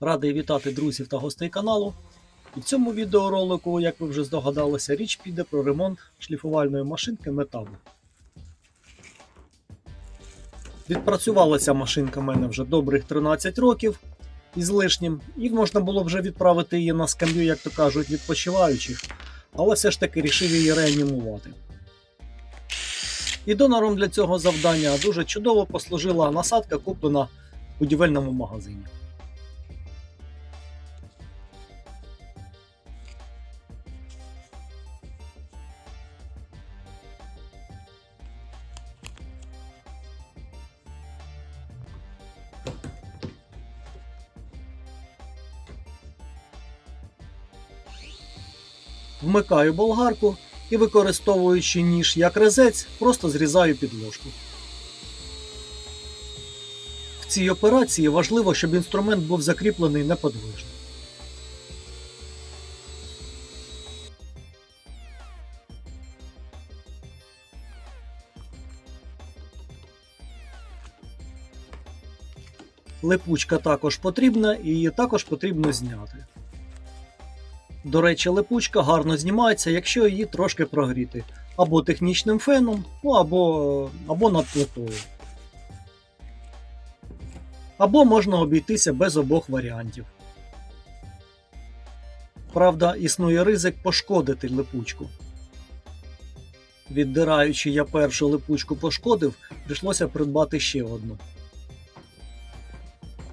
Радий вітати друзів та гостей каналу. В цьому відеоролику, як ви вже здогадалися, річ піде про ремонт шліфувальної машинки металу. Відпрацювала ця машинка в мене вже добрих 13 років із лишнім, і можна було вже відправити її на скам'ю, як то кажуть, відпочиваючих, але все ж таки рішив її реанімувати. І донором для цього завдання дуже чудово послужила насадка, куплена в будівельному магазині. Вмикаю болгарку і, використовуючи ніж як резець, просто зрізаю підложку. В цій операції важливо, щоб інструмент був закріплений неподвижно. Липучка також потрібна і її також потрібно зняти. До речі, липучка гарно знімається, якщо її трошки прогріти. Або технічним феном, ну або, або над плитою. Або можна обійтися без обох варіантів. Правда, існує ризик пошкодити липучку. Віддираючи я першу липучку пошкодив, прийшлося придбати ще одну.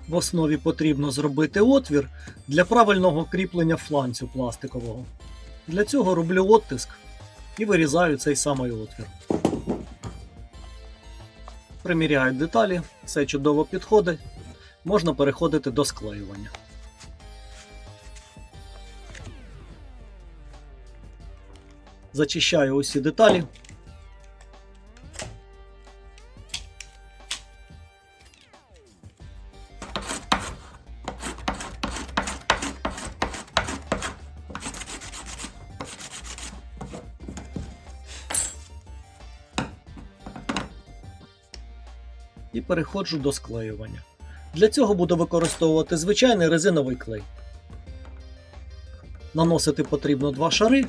В основі потрібно зробити отвір для правильного кріплення фланцю пластикового. Для цього роблю оттиск і вирізаю цей самий отвір. Приміряю деталі, все чудово підходить. Можна переходити до склеювання. Зачищаю усі деталі. І переходжу до склеювання. Для цього буду використовувати звичайний резиновий клей. Наносити потрібно два шари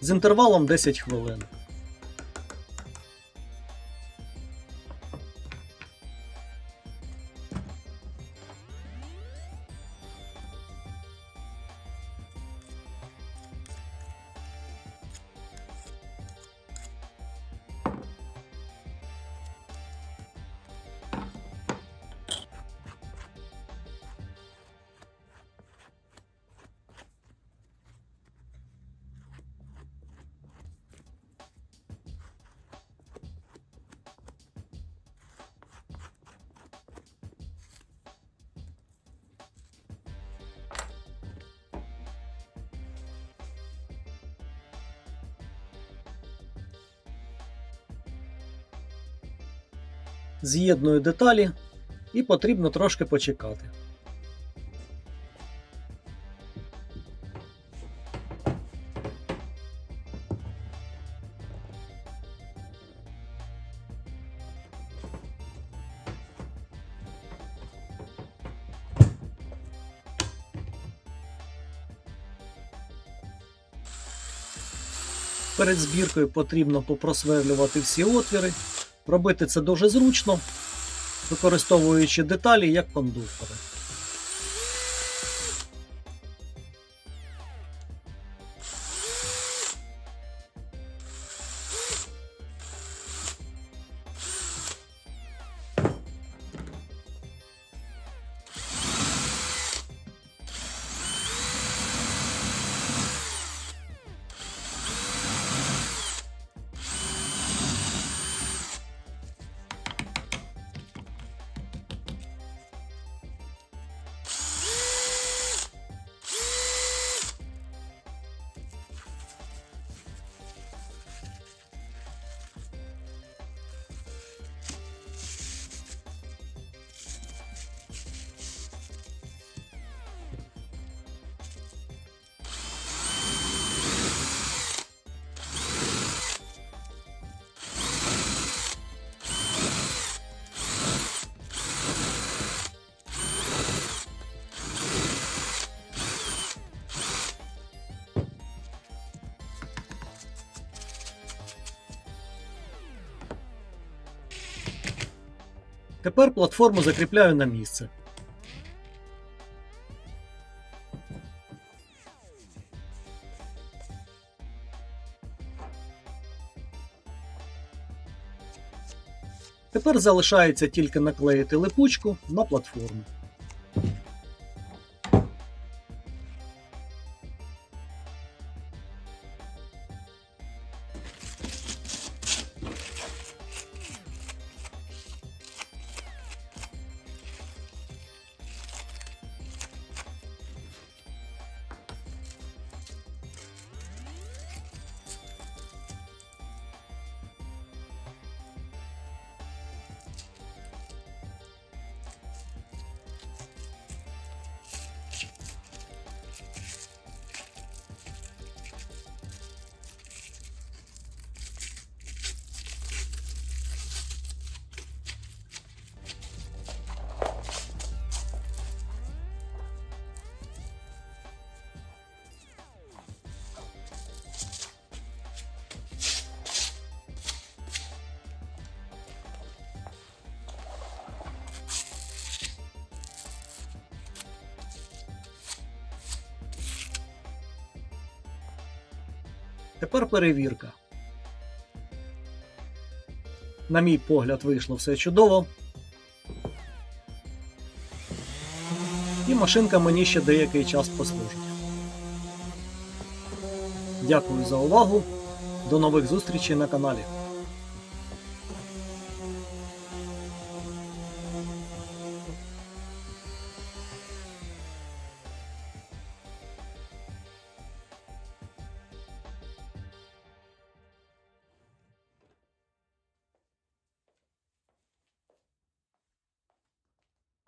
з інтервалом 10 хвилин. З'єдную деталі і потрібно трошки почекати. Перед збіркою потрібно попросверлювати всі отвіри. Робити це дуже зручно, використовуючи деталі як кондуктори. Тепер платформу закріпляю на місце. Тепер залишається тільки наклеїти липучку на платформу. Тепер перевірка. На мій погляд, вийшло все чудово. І машинка мені ще деякий час послужить. Дякую за увагу. До нових зустрічей на каналі.